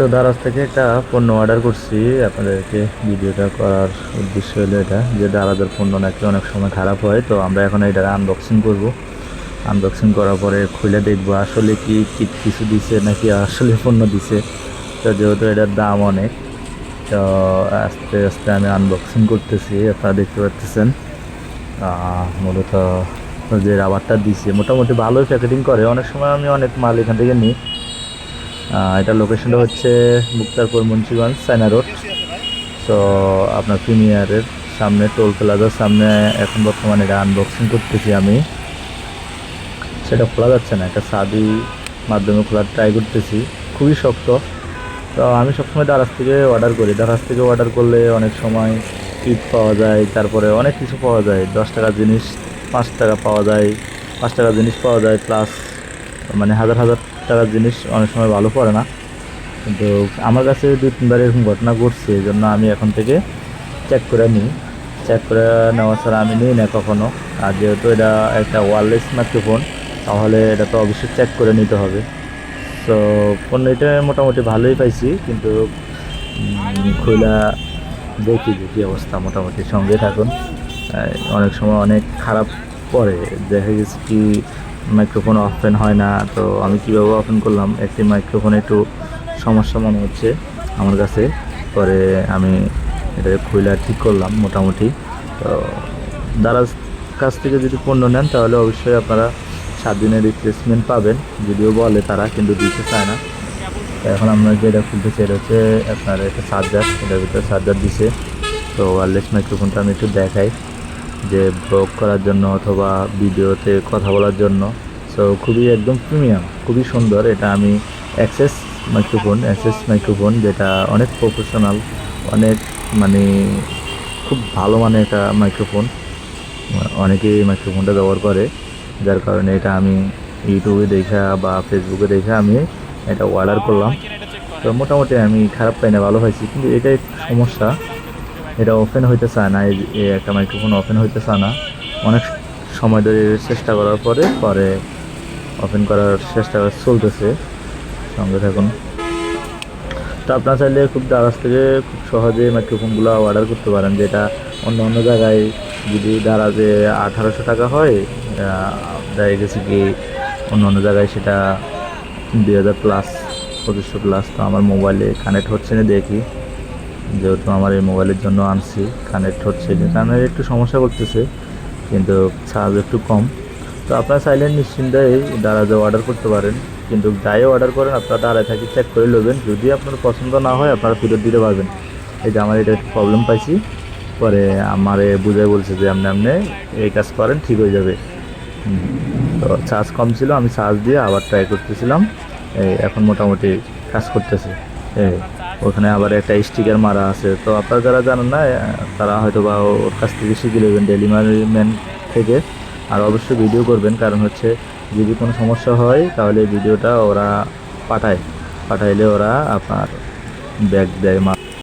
তো দারাজ থেকে একটা পণ্য অর্ডার করছি। আপনাদেরকে ভিডিওটা করার উদ্দেশ্য হলো এটা, যে দারাজের পণ্য নাকি অনেক সময় খারাপ হয়। তো আমরা এখন এটা আনবক্সিং করব। আনবক্সিং করার পরে খুলে দেখব আসলে কি কিছু দিছে নাকি আসলে পণ্য দিছে। তো যেহেতু এটার দাম অনেক, তো আস্তে আস্তে আমি আনবক্সিং করতেছি, আপনারা দেখতে পাচ্ছেন। মূলত যে রাবারটা দিছে, মোটামুটি ভালোই প্যাকেটিং করে। অনেক সময় আমি অনেক মাল এখান থেকে নিই। এটা লোকেশনটা হচ্ছে মুক্তারপুর মুন্সিগঞ্জ সাইনা রোড। তো আপনার প্রিমিয়ারের সামনে, টোল প্লাজার সামনে এখন বর্তমানে এটা আনবক্সিং করতেছি আমি। সেটা খোলা যাচ্ছে না, একটা সাদি মাধ্যমে খোলার ট্রাই করতেছি। খুবই শক্ত। তো আমি সবসময় দারাজ থেকে অর্ডার করি। দারাজ থেকে অর্ডার করলে অনেক সময় কিট পাওয়া যায়, তারপরে অনেক কিছু পাওয়া যায়। দশ টাকার জিনিস, পাঁচ টাকা পাওয়া যায়, পাঁচ টাকার জিনিস পাওয়া যায় প্লাস মানে হাজার হাজার টাকার জিনিস অনেক সময় ভালো পড়ে না। কিন্তু আমার কাছে দুই, তিনবার এরকম ঘটনা ঘটছে, এই জন্য আমি এখন থেকে চেক করে নিই। চেক করে নেওয়া ছাড়া আমি নিই না কখনও আর যেহেতু এটা একটা ওয়ারলেস মাইক্রোফোন তাহলে এটা তো অবশ্যই চেক করে নিতে হবে। তো এটা মোটামুটি ভালোই পাইছি, কিন্তু খুলা দেখি যে কী অবস্থা মোটামুটি সঙ্গে থাকুন। অনেক সময় অনেক খারাপ পড়ে দেখা গেছে কি মাইক্রোফোন অফেন হয় না, তো আমি কীভাবে ওপেন করলাম? একটি মাইক্রোফোন একটু সমস্যা মনে হচ্ছে আমার কাছে। পরে আমি এটা খুলে ঠিক করলাম মোটামুটি। তো দারাজ কাছ থেকে যদি পণ্য নেন, তাহলে অবশ্যই আপনারা সাত দিনের রিপ্লেসমেন্ট পাবেন। যদিও বলে তারা, কিন্তু দিতে চায় না। এখন আমরা যেটা খুলতেছি এটা হচ্ছে আপনার একটা চার্জার এটার ভিতরে চার্জার দিছে। তো ওয়ারলেস মাইক্রোফোনটা আমি একটু দেখাই। যে ব্লগ করার জন্য অথবা ভিডিওতে কথা বলার জন্য। সো খুবই একদম প্রিমিয়াম খুবই সুন্দর। এটা আমি অ্যাক্সেস মাইক্রোফোন অ্যাক্সেস মাইক্রোফোন যেটা অনেক প্রফেশনাল অনেক মানে খুব ভালো মানে একটা মাইক্রোফোন অনেকেই মাইক্রোফোনটা ব্যবহার করে, যার কারণে এটা আমি ইউটিউবে দেখা বা ফেসবুকে দেখে আমি এটা অর্ডার করলাম। তো মোটামুটি আমি খারাপ পাই না, ভালো হয়েছি কিন্তু এটাই একটু সমস্যা। এটা ওপেন হইতে চায় না, এই একটা মাইক্রোফোন ওপেন হইতে চায় না। অনেক সময় ধরে চেষ্টা করার পরে পরে ওপেন করার চেষ্টা চলতেছে। সঙ্গে থাকুন। তো আপনারা চাইলে খুব দারাজ থেকে খুব সহজে মাইক্রোফোনগুলো অর্ডার করতে পারেন, যেটা অন্য অন্য জায়গায় যদি দারাজে আঠারোশো টাকা হয় দেখা গেছে কি অন্য অন্য জায়গায় সেটা দুই হাজার প্লাস পঁচিশশো প্লাস তো আমার মোবাইলে কানেক্ট হচ্ছে না দেখি। যেহেতু আমার এই মোবাইলের জন্য আনছি কানেক্ট হচ্ছে কারণ একটু সমস্যা করতেছে, কিন্তু চার্জ একটু কম। তো আপনারা চাইলে নিশ্চিন্তে দাঁড়াতে অর্ডার করতে পারেন, কিন্তু যাই অর্ডার করেন, আপনারা দাঁড়ায় থাকি চেক করে নেবেন। যদি আপনার পছন্দ না হয়, আপনারা ফেরত দিতে পারবেন। এই যে আমার এটা একটু প্রবলেম পাইছি, পরে আমারে বুঝে বলছে যে আপনি আপনি এই কাজ করেন, ঠিক হয়ে যাবে। তো চার্জ কম ছিল, আমি চার্জ দিয়ে আবার ট্রাই করতেছিলাম। এই এখন মোটামুটি কাজ করতেছে। এই ওখানে আবার একটা স্টিকার মারা আছে। তো আপনারা যারা জানেন না তারা হয়তো বা ওর কাছ থেকে শিখে নেবেন ডেলিভারি ম্যান থেকে। আর অবশ্যই ভিডিও করবেন, কারণ হচ্ছে যদি কোনো সমস্যা হয়, তাহলে ভিডিওটা ওরা পাঠায়। পাঠাইলে ওরা আপনার ব্যাগ দেয় মা